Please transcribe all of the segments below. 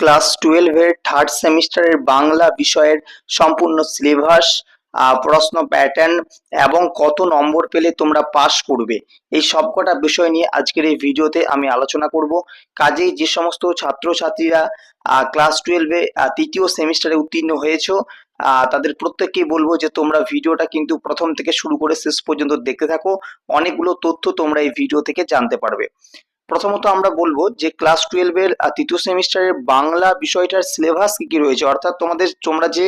Class টুয়েলভের third সেমিস্টারের বাংলা বিষয়ের সম্পূর্ণ সিলেবাস প্রশ্ন প্যাটার্ন এবং কত নম্বর পেলে তোমরা পাস করবে। এই সবকটা বিষয় নিয়ে আজকের এই ভিডিওতে আমি আলোচনা করব। কাজেই যে সমস্ত ছাত্রছাত্রীরা ক্লাস টুয়েলভে তৃতীয় সেমিস্টারে উত্তীর্ণ হয়েছো তাদের প্রত্যেককেই বলব যে তোমরা ভিডিওটা কিন্তু প্রথম থেকে শুরু করে শেষ পর্যন্ত দেখতে থাকো। অনেকগুলো তথ্য তোমরা এই ভিডিও থেকে জানতে পারবে। প্রথমত আমরা বলব যে ক্লাস টুয়েলভের তৃতীয় সেমিস্টারের বাংলা বিষয়টার সিলেবাস কি কি রয়েছে? অর্থাৎ তোমাদের তোমরা যে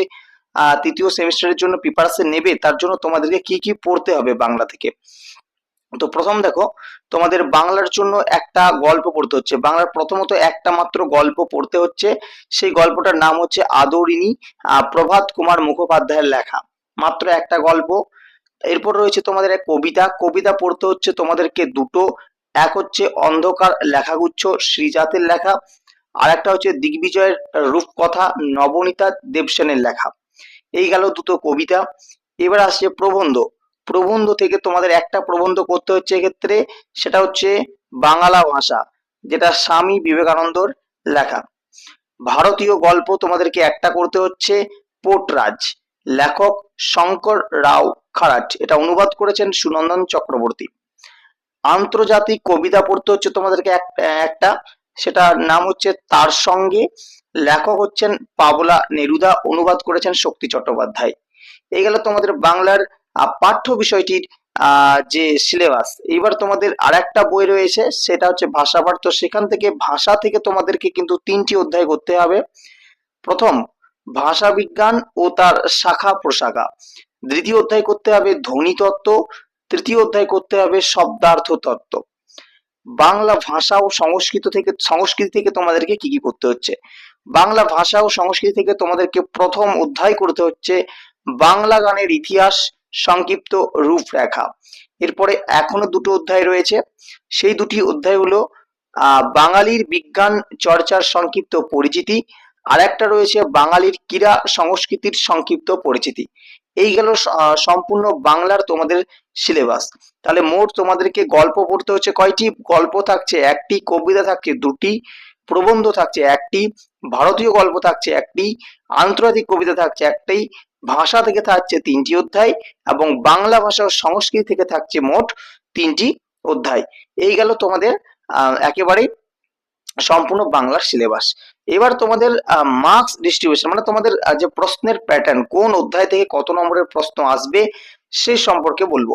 তৃতীয় সেমিস্টারের জন্য প্রিপারেশন নেবে, তার জন্য তোমাদেরকে কি কি পড়তে হবে বাংলা থেকে? তো প্রথম দেখো, তোমাদের বাংলার জন্য একটা গল্প পড়তে হচ্ছে। বাংলার প্রথমত একটা মাত্র গল্প পড়তে হচ্ছে। সেই গল্পটার নাম হচ্ছে আদরিণী প্রভাত কুমার মুখোপাধ্যায়ের লেখা। মাত্র একটা গল্প। এরপর রয়েছে তোমাদের এক কবিতা। কবিতা পড়তে হচ্ছে তোমাদেরকে দুটো এক হচ্ছে অন্ধকার লেখাগুচ্ছ, শ্রীজাতের লেখা আর একটা হচ্ছে দিগ্বিজয়ের রূপকথা, নবনীতা দেবসেনের লেখা। এই গেল দুটো কবিতা। এবার আসছে প্রবন্ধ। প্রবন্ধ থেকে তোমাদের একটা প্রবন্ধ করতে হচ্ছে এক্ষেত্রে, সেটা হচ্ছে বাংলা ভাষা, যেটা স্বামী বিবেকানন্দর লেখা। ভারতীয় গল্প তোমাদেরকে একটা করতে হচ্ছে পোটরাজ, লেখক শঙ্কর রাও খারাট। এটা অনুবাদ করেছেন সুনন্দন চক্রবর্তী। আন্তর্জাতিক কবিতা পড়তে হচ্ছে তোমাদেরকে এক- একটা। সেটার নাম হচ্ছে তার সঙ্গে। লেখক হচ্ছেন পাবলা নেরুদা, অনুবাদ করেছেন শক্তি চট্টোপাধ্যায়। এই গেল তোমাদের বাংলার পাঠ্য বিষয়টির যে সিলেবাস এবার তোমাদের আর একটা বই রয়েছে, সেটা হচ্ছে ভাষাপাঠ তো সেখান থেকে ভাষা থেকে তোমাদেরকে কিন্তু তিনটি অধ্যায় করতে হবে। প্রথম, ভাষা বিজ্ঞান ও তার শাখা প্রশাখা। দ্বিতীয় অধ্যায় করতে হবে ধ্বনি তত্ত্ব। তৃতীয় অধ্যায় করতে হবে শব্দার্থ তত্ত্ব বাংলা ভাষা ও সংস্কৃত থেকে, সংস্কৃতি থেকে তোমাদেরকে কি কি করতে হচ্ছে? বাংলা ভাষা ও সংস্কৃতি থেকে তোমাদেরকে প্রথম অধ্যায় করতে হচ্ছে বাংলা গানের ইতিহাস, সংক্ষিপ্ত রূপরেখা। এরপরে এখনও দুটো অধ্যায় রয়েছে। সেই দুটি অধ্যায় হলো বাঙালির বিজ্ঞান চর্চার সংক্ষিপ্ত পরিচিতি আর একটা রয়েছে বাঙালির ক্রীড়া সংস্কৃতির সংক্ষিপ্ত পরিচিতি। এই গেল সম্পূর্ণ বাংলার তোমাদের সিলেবাস তাহলে মোট তোমাদেরকে গল্প পড়তে হচ্ছে কয়টি? গল্প থাকছে একটি, কবিতা থাকছে দুটি, প্রবন্ধ থাকছে একটি, ভারতীয় গল্প থাকছে একটি, আন্তর্জাতিক কবিতা থাকছে একটাই ভাষা থেকে থাকছে তিনটি অধ্যায়, এবং বাংলা ভাষা ও সংস্কৃতি থেকে থাকছে মোট তিনটি অধ্যায়। এই গেল তোমাদের একেবারে সম্পূর্ণ বাংলার সিলেবাস এবার তোমাদের মার্কস ডিস্ট্রিবিউশন মানে তোমাদের যে প্রশ্নের প্যাটার্ন কোন অধ্যায় থেকে কত নম্বরের প্রশ্ন আসবে সেই সম্পর্কে বলব।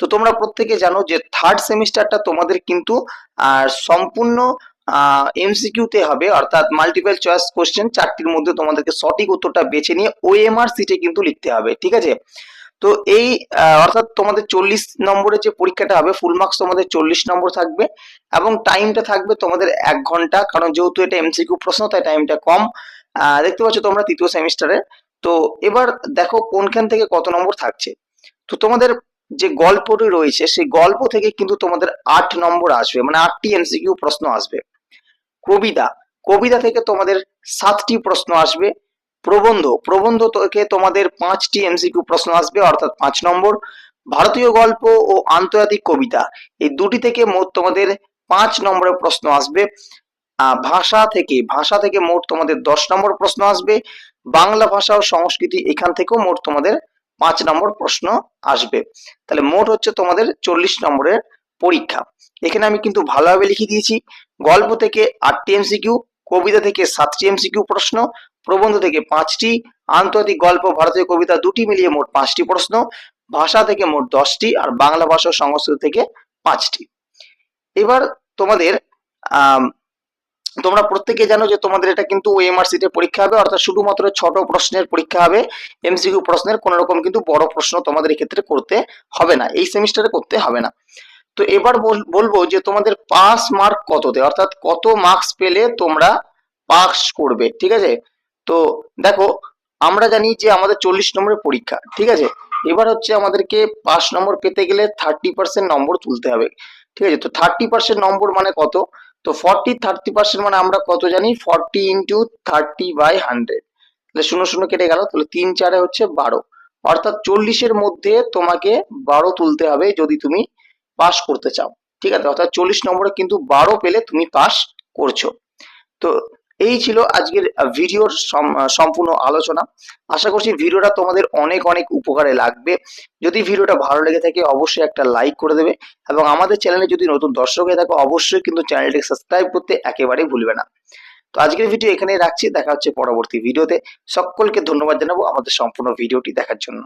তো তোমরা প্রত্যেকে জানো যে থার্ড সেমিস্টারটা তোমাদের কিন্তু সম্পূর্ণ এমসিকিউতে হবে, অর্থাৎ মাল্টিপল চয়েস কোশ্চেন চারটির মধ্যে তোমাদেরকে সঠিক উত্তরটা বেছে নিয়ে ওএমআর সিটে কিন্তু লিখতে হবে, ঠিক আছে? তো এই অর্থাৎ তোমাদের চল্লিশ নম্বরের যে পরীক্ষাটা হবে ফুল মার্কস তোমাদের চল্লিশ নম্বর থাকবে এবং টাইমটা থাকবে তোমাদের এক ঘণ্টা, কারণ যেহেতু এটা এমসিকিউ প্রশ্ন, তাই টাইমটা কম। দেখতে পাচ্ছ তোমরা তৃতীয় সেমিস্টারে তো এবার দেখো কোনখান থেকে কত নম্বর থাকছে। তো তোমাদের যে গল্পটি রয়েছে, সেই গল্প থেকে কিন্তু তোমাদের আট নম্বর আসবে মানে আটটি এমসিকিউ প্রশ্ন আসবে। কবিতা কবিতা থেকে তোমাদের সাতটি প্রশ্ন আসবে। প্রবন্ধ প্রবন্ধ থেকে তোমাদের পাঁচটি এমসিকিউ প্রশ্ন আসবে, অর্থাৎ পাঁচ নম্বর, ভারতীয় গল্প ও আন্তর্জাতিক কবিতা। এই দুটি থেকে মোট তোমাদের পাঁচ নম্বরের প্রশ্ন আসবে। ভাষা থেকে ভাষা থেকে মোট তোমাদের দশ নম্বর প্রশ্ন আসবে। বাংলা ভাষা ও সংস্কৃতি এখান থেকেও মোট তোমাদের পাঁচ নম্বর প্রশ্ন আসবে। তাহলে মোট হচ্ছে তোমাদের চল্লিশ নম্বরের পরীক্ষা। এখানে আমি কিন্তু ভালোভাবে লিখে দিয়েছি, গল্প থেকে আটটি এমসিকিউ কবিতা থেকে সাতটি এমসিকিউ প্রশ্ন প্রবন্ধ থেকে পাঁচটি, আন্তর্জাতিক গল্প, ভারতীয় কবিতা দুটি মিলিয়ে মোট পাঁচটি প্রশ্ন, ভাষা থেকে মোট দশটি আর বাংলা ভাষা সংস্কৃত থেকে পাঁচটি। এবার তোমাদের তোমরা প্রত্যেকে জানো যে তোমাদের এটা কিন্তু ওএমআর সিটের পরীক্ষা হবে, অর্থাৎ শুধুমাত্র ছোট প্রশ্নের পরীক্ষা হবে এমসিকিউ প্রশ্নের কোনো রকম কিন্তু বড় প্রশ্ন তোমাদের এক্ষেত্রে করতে হবে না, এই সেমিস্টারে করতে হবে না। তো এবার বল- বলব যে তোমাদের পাস মার্ক কততে, অর্থাৎ কত মার্কস পেলে তোমরা পাস করবে, ঠিক আছে? তো দেখো, আমরা জানি যে আমাদের চল্লিশ নম্বরের পরীক্ষা, ঠিক আছে? এবার হচ্ছে আমাদেরকে পাস নম্বর পেতে গেলে থার্টি পার্সেন্ট নম্বর তুলতে হবে, ঠিক আছে? তো থার্টি পার্সেন্ট নম্বর মানে কত? তো ফর্টি থার্টি পার্সেন্ট মানে আমরা কত জানি? Forty into thirty by hundred তাহলে শূন্য শূন্য কেটে গেল, তাহলে তিন চারে হচ্ছে বারো। অর্থাৎ চল্লিশের মধ্যে তোমাকে বারো তুলতে হবে যদি তুমি পাস করতে চাও, ঠিক আছে? অর্থাৎ চল্লিশ নম্বরে কিন্তু বারো পেলে তুমি পাস করছ। তো এই ছিল আজকের ভিডিওর সম- সম্পূর্ণ আলোচনা। আশা করছি ভিডিওটা তোমাদের অনেক অনেক উপকারে লাগবে। যদি ভিডিওটা ভালো লেগে থাকে, অবশ্যই একটা লাইক করে দেবে এবং আমাদের চ্যানেলে যদি নতুন দর্শক হয়ে থাকো, অবশ্যই কিন্তু চ্যানেলটিকে সাবস্ক্রাইব করতে একেবারেই ভুলবে না। তো আজকের ভিডিও এখানে রাখছি। দেখা হচ্ছে পরবর্তী ভিডিওতে। সকলকে ধন্যবাদ জানাব আমাদের সম্পূর্ণ ভিডিওটি দেখার জন্য।